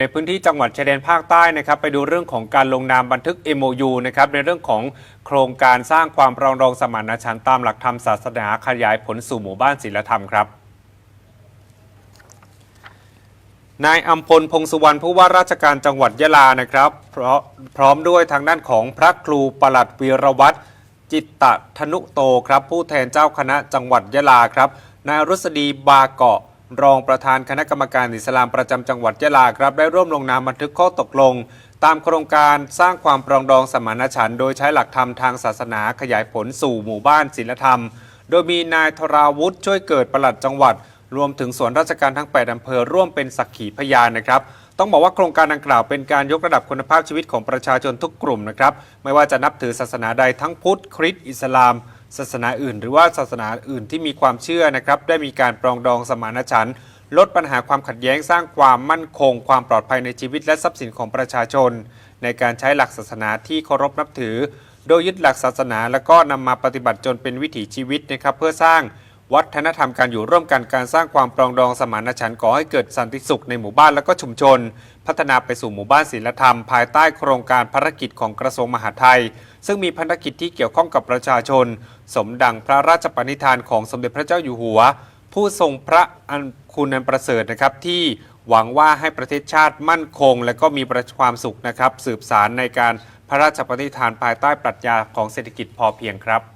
ในพื้นที่จังหวัดชายแดนภาคใต้นะครับไปดูเรื่องของการลงนามบันทึก MOU นะครับในเรื่องของโครงการสร้างความปรองดองสมานฉันท์ตามหลักธรรมศาสนาขยายผลสู่หมู่บ้านศีลธรรมครับนายอัมพลพงสุวรรณผู้ว่าราชการจังหวัดยะลานะครับพร,พร้อมด้วยทางด้านของพระครูประหลัดวีรวัตรจิตตธนุโตครับผู้แทนเจ้าคณะจังหวัดยะลาครับนายรุษฎีบาเกาะ รองประธานคณะกรรมการอิสลามประจำจังหวัดยะลาครับได้ร่วมลงนามบันทึกข้อตกลง ตามโครงการสร้างความปรองดองสมานฉันท์โดยใช้หลักธรรมทางศาสนาขยายผลสู่หมู่บ้านศีลธรรม โดยมีนายธราวุฒิช่วยเกิดประหลัดจังหวัด รวมถึงส่วนราชการทั้ง 8อำเภอร่วมเป็นสักขีพยานนะครับต้องบอกว่าโครงการดังกล่าวเป็นการยกระดับคุณภาพชีวิตของประชาชนทุกกลุ่มนะครับไม่ว่าจะนับถือศาสนาใดทั้งพุทธคริสต์อิสลาม ศาสนาอื่น หรือว่าศาสนาอื่นที่มีความเชื่อนะครับได้มีการปรองดองสมานฉันท์ลดปัญหาความขัดแย้งสร้างความมั่นคง ความปลอดภัยในชีวิตและทรัพย์สินของประชาชน ในการใช้หลักศาสนาที่เคารพนับถือ โดยยึดหลักศาสนา แล้วก็นำมาปฏิบัติจนเป็นวิถีชีวิตนะครับเพื่อสร้าง วัฒนธรรมการอยู่ร่วมกันการสร้างความปรองดองสมานฉันท์ก่อให้เกิดสันติสุขในหมู่บ้านและก็ชุมชน พัฒนาไปสู่หมู่บ้านศีลธรรม ภายใต้โครงการภารกิจของกระทรวงมหาดไทย ซึ่งมีภารกิจที่เกี่ยวข้องกับประชาชน สมดังพระราชปณิธานของสมเด็จพระเจ้าอยู่หัว ผู้ทรงพระอันคุณอันประเสริฐนะครับที่หวังว่าให้ประเทศชาติมั่นคง และก็มีประความสุขนะครับ สืบสารในการพระราชปณิธานภายใต้ปรัชญาของเศรษฐกิจพอเพียงครับ